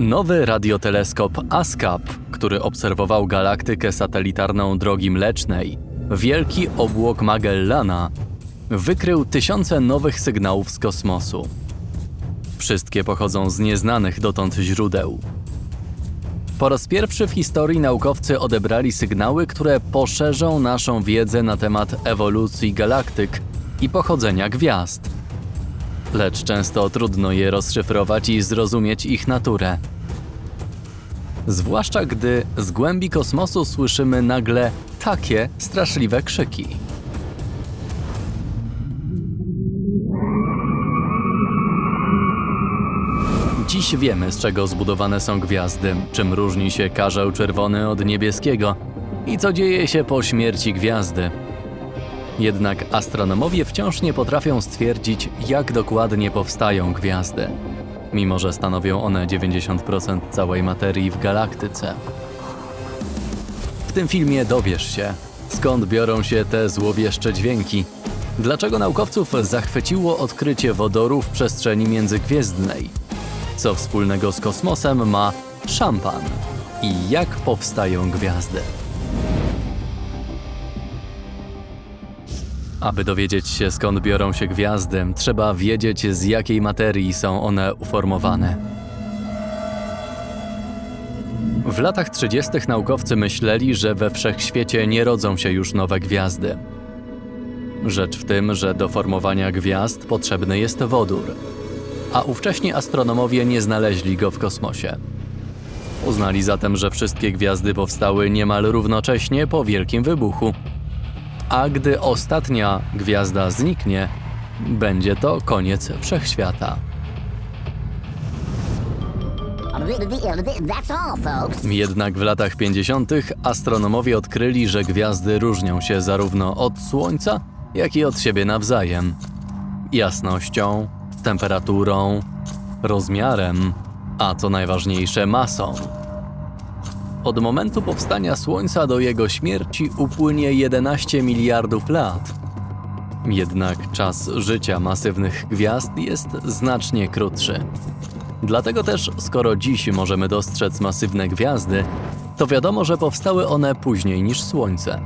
Nowy radioteleskop ASCAP, który obserwował galaktykę satelitarną Drogi Mlecznej, Wielki Obłok Magellana, wykrył tysiące nowych sygnałów z kosmosu. Wszystkie pochodzą z nieznanych dotąd źródeł. Po raz pierwszy w historii naukowcy odebrali sygnały, które poszerzą naszą wiedzę na temat ewolucji galaktyk i pochodzenia gwiazd. Lecz często trudno je rozszyfrować i zrozumieć ich naturę. Zwłaszcza gdy z głębi kosmosu słyszymy nagle takie straszliwe krzyki. Dziś wiemy, z czego zbudowane są gwiazdy, czym różni się karzeł czerwony od niebieskiego i co dzieje się po śmierci gwiazdy. Jednak astronomowie wciąż nie potrafią stwierdzić, jak dokładnie powstają gwiazdy, mimo że stanowią one 90% całej materii w galaktyce. W tym filmie dowiesz się, skąd biorą się te złowieszcze dźwięki, dlaczego naukowców zachwyciło odkrycie wodoru w przestrzeni międzygwiezdnej, co wspólnego z kosmosem ma szampan i jak powstają gwiazdy. Aby dowiedzieć się skąd biorą się gwiazdy, trzeba wiedzieć z jakiej materii są one uformowane. W latach 30. naukowcy myśleli, że we wszechświecie nie rodzą się już nowe gwiazdy. Rzecz w tym, że do formowania gwiazd potrzebny jest wodór, a ówcześni astronomowie nie znaleźli go w kosmosie. Uznali zatem, że wszystkie gwiazdy powstały niemal równocześnie po wielkim wybuchu. A gdy ostatnia gwiazda zniknie, będzie to koniec wszechświata. Jednak w latach 50. astronomowie odkryli, że gwiazdy różnią się zarówno od Słońca, jak i od siebie nawzajem. Jasnością, temperaturą, rozmiarem, a co najważniejsze masą. Od momentu powstania Słońca do jego śmierci upłynie 11 miliardów lat. Jednak czas życia masywnych gwiazd jest znacznie krótszy. Dlatego też, skoro dziś możemy dostrzec masywne gwiazdy, to wiadomo, że powstały one później niż Słońce.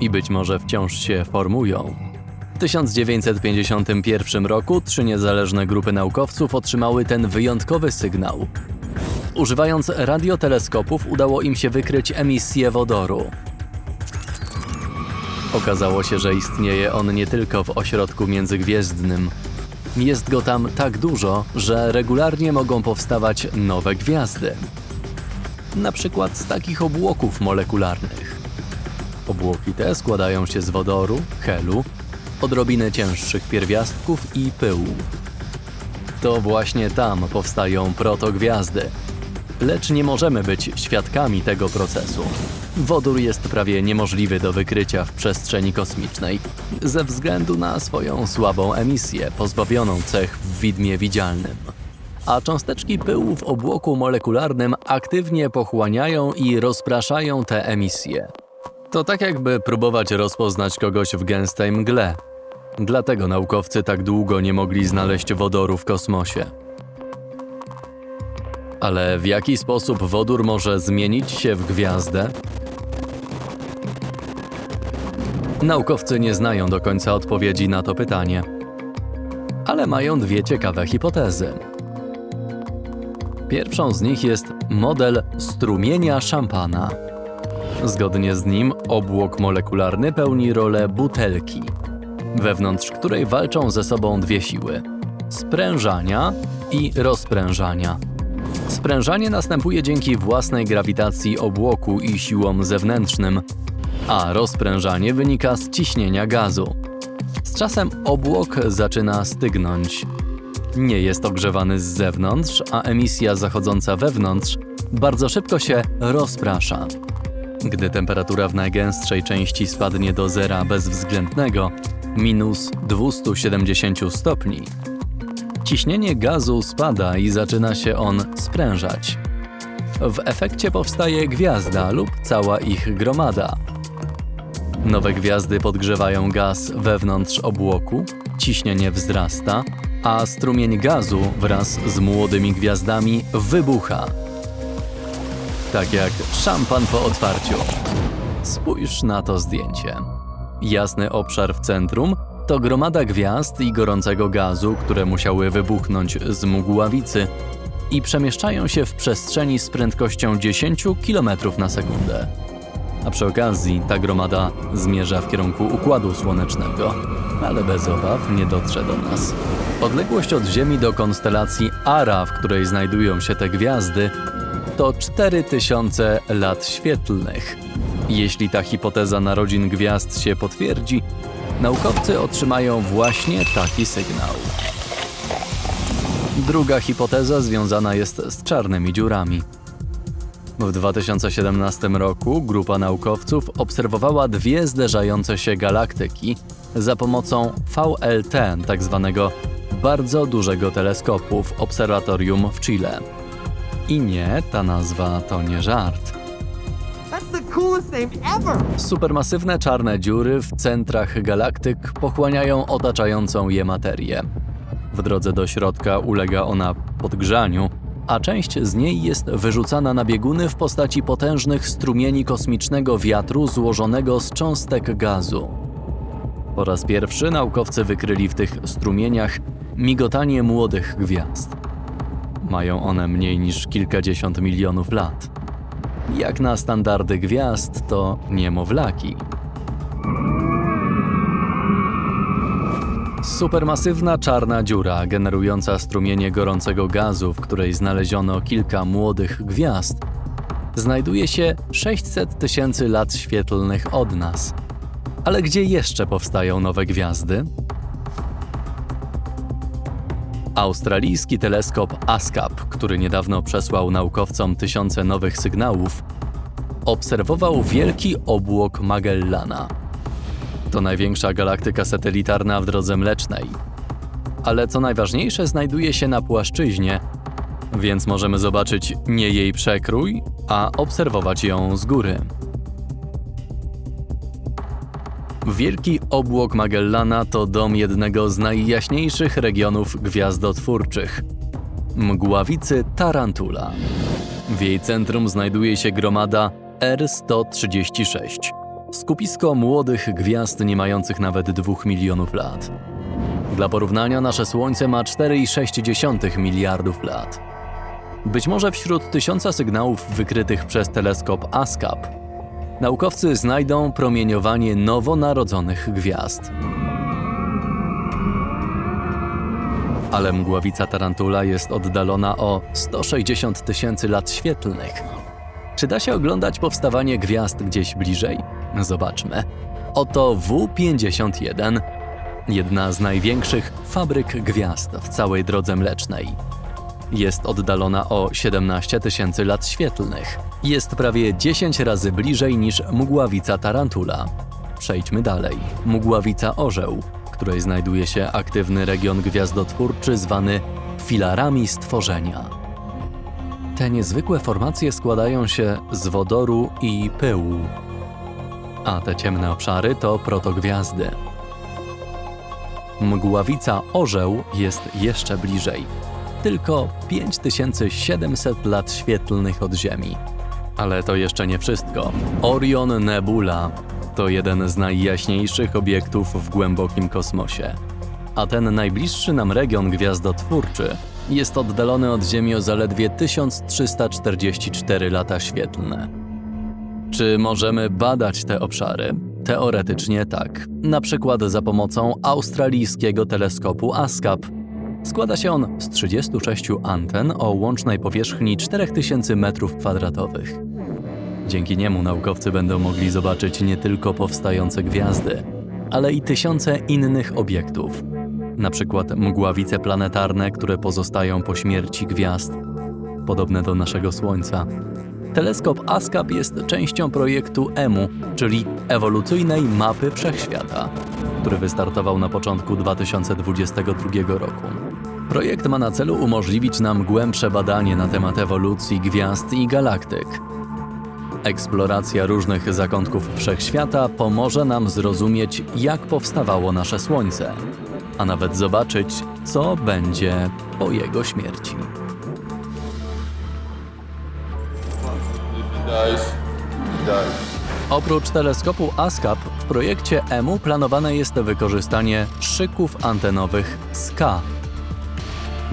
I być może wciąż się formują. W 1951 roku trzy niezależne grupy naukowców otrzymały ten wyjątkowy sygnał. Używając radioteleskopów udało im się wykryć emisję wodoru. Okazało się, że istnieje on nie tylko w ośrodku międzygwiezdnym. Jest go tam tak dużo, że regularnie mogą powstawać nowe gwiazdy. Na przykład z takich obłoków molekularnych. Obłoki te składają się z wodoru, helu, odrobiny cięższych pierwiastków i pyłu. To właśnie tam powstają protogwiazdy. Lecz nie możemy być świadkami tego procesu. Wodór jest prawie niemożliwy do wykrycia w przestrzeni kosmicznej ze względu na swoją słabą emisję, pozbawioną cech w widmie widzialnym. A cząsteczki pyłu w obłoku molekularnym aktywnie pochłaniają i rozpraszają te emisje. To tak jakby próbować rozpoznać kogoś w gęstej mgle. Dlatego naukowcy tak długo nie mogli znaleźć wodoru w kosmosie. Ale w jaki sposób wodór może zmienić się w gwiazdę? Naukowcy nie znają do końca odpowiedzi na to pytanie, ale mają dwie ciekawe hipotezy. Pierwszą z nich jest model strumienia szampana. Zgodnie z nim obłok molekularny pełni rolę butelki, wewnątrz której walczą ze sobą dwie siły: sprężania i rozprężania. Sprężanie następuje dzięki własnej grawitacji obłoku i siłom zewnętrznym, a rozprężanie wynika z ciśnienia gazu. Z czasem obłok zaczyna stygnąć. Nie jest ogrzewany z zewnątrz, a emisja zachodząca wewnątrz bardzo szybko się rozprasza. Gdy temperatura w najgęstszej części spadnie do zera bezwzględnego, minus 270 stopni, ciśnienie gazu spada i zaczyna się on sprężać. W efekcie powstaje gwiazda lub cała ich gromada. Nowe gwiazdy podgrzewają gaz wewnątrz obłoku, ciśnienie wzrasta, a strumień gazu wraz z młodymi gwiazdami wybucha. Tak jak szampan po otwarciu. Spójrz na to zdjęcie. Jasny obszar w centrum to gromada gwiazd i gorącego gazu, które musiały wybuchnąć z mgławicy i przemieszczają się w przestrzeni z prędkością 10 km na sekundę. A przy okazji ta gromada zmierza w kierunku Układu Słonecznego, ale bez obaw nie dotrze do nas. Odległość od Ziemi do konstelacji Ara, w której znajdują się te gwiazdy, to 4000 lat świetlnych. Jeśli ta hipoteza narodzin gwiazd się potwierdzi, naukowcy otrzymają właśnie taki sygnał. Druga hipoteza związana jest z czarnymi dziurami. W 2017 roku grupa naukowców obserwowała dwie zderzające się galaktyki za pomocą VLT, tzw. tak bardzo dużego teleskopu w obserwatorium w Chile. I nie, ta nazwa to nie żart. Coolest name ever! Supermasywne czarne dziury w centrach galaktyk pochłaniają otaczającą je materię. W drodze do środka ulega ona podgrzaniu, a część z niej jest wyrzucana na bieguny w postaci potężnych strumieni kosmicznego wiatru złożonego z cząstek gazu. Po raz pierwszy naukowcy wykryli w tych strumieniach migotanie młodych gwiazd. Mają one mniej niż kilkadziesiąt milionów lat. Jak na standardy gwiazd, to niemowlaki. Supermasywna czarna dziura, generująca strumienie gorącego gazu, w której znaleziono kilka młodych gwiazd, znajduje się 600 tysięcy lat świetlnych od nas. Ale gdzie jeszcze powstają nowe gwiazdy? Australijski teleskop ASCAP, który niedawno przesłał naukowcom tysiące nowych sygnałów, obserwował wielki obłok Magellana. To największa galaktyka satelitarna w drodze mlecznej. Ale co najważniejsze, znajduje się na płaszczyźnie, więc możemy zobaczyć nie jej przekrój, a obserwować ją z góry. Wielki obłok Magellana to dom jednego z najjaśniejszych regionów gwiazdotwórczych mgławicy Tarantula. W jej centrum znajduje się gromada R136 skupisko młodych gwiazd nie mających nawet 2 milionów lat. Dla porównania, nasze Słońce ma 4,6 miliardów lat. Być może wśród tysiąca sygnałów wykrytych przez teleskop ASCAP naukowcy znajdą promieniowanie nowonarodzonych gwiazd. Ale mgławica Tarantula jest oddalona o 160 tysięcy lat świetlnych. Czy da się oglądać powstawanie gwiazd gdzieś bliżej? Zobaczmy. Oto W51, jedna z największych fabryk gwiazd w całej drodze mlecznej. Jest oddalona o 17 tysięcy lat świetlnych. Jest prawie 10 razy bliżej niż mgławica Tarantula. Przejdźmy dalej. Mgławica Orzeł, w której znajduje się aktywny region gwiazdotwórczy zwany filarami stworzenia. Te niezwykłe formacje składają się z wodoru i pyłu, a te ciemne obszary to protogwiazdy. Mgławica Orzeł jest jeszcze bliżej, tylko 5700 lat świetlnych od Ziemi. Ale to jeszcze nie wszystko. Orion Nebula to jeden z najjaśniejszych obiektów w głębokim kosmosie. A ten najbliższy nam region gwiazdotwórczy jest oddalony od Ziemi o zaledwie 1344 lata świetlne. Czy możemy badać te obszary? Teoretycznie tak. Na przykład za pomocą australijskiego teleskopu ASCAP. Składa się on z 36 anten o łącznej powierzchni 4000 m2. Dzięki niemu naukowcy będą mogli zobaczyć nie tylko powstające gwiazdy, ale i tysiące innych obiektów. Na przykład mgławice planetarne, które pozostają po śmierci gwiazd, podobne do naszego Słońca. Teleskop ASCAP jest częścią projektu EMU, czyli ewolucyjnej mapy wszechświata, który wystartował na początku 2022 roku. Projekt ma na celu umożliwić nam głębsze badanie na temat ewolucji gwiazd i galaktyk. Eksploracja różnych zakątków wszechświata pomoże nam zrozumieć, jak powstawało nasze Słońce, a nawet zobaczyć, co będzie po jego śmierci. Oprócz teleskopu ASCAP w projekcie EMU planowane jest wykorzystanie szyków antenowych SKA.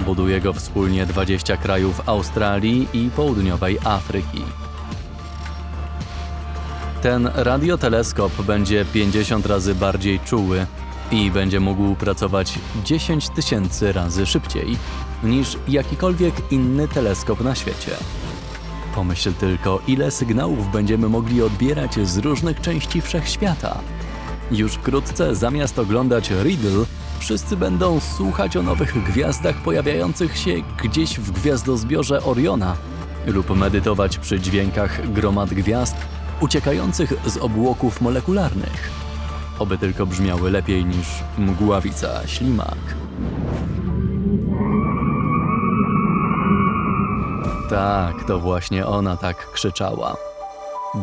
Buduje go wspólnie 20 krajów Australii i południowej Afryki. Ten radioteleskop będzie 50 razy bardziej czuły i będzie mógł pracować 10 tysięcy razy szybciej niż jakikolwiek inny teleskop na świecie. Pomyśl tylko, ile sygnałów będziemy mogli odbierać z różnych części wszechświata. Już wkrótce, zamiast oglądać Riddle, wszyscy będą słuchać o nowych gwiazdach pojawiających się gdzieś w gwiazdozbiorze Oriona lub medytować przy dźwiękach gromad gwiazd uciekających z obłoków molekularnych. Oby tylko brzmiały lepiej niż mgławica ślimak. Tak, to właśnie ona tak krzyczała.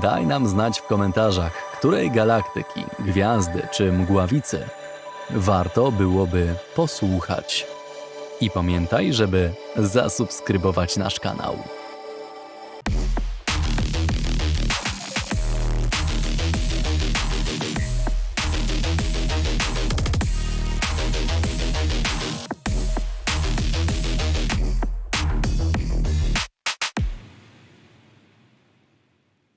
Daj nam znać w komentarzach, której galaktyki, gwiazdy czy mgławicy warto byłoby posłuchać. I pamiętaj, żeby zasubskrybować nasz kanał.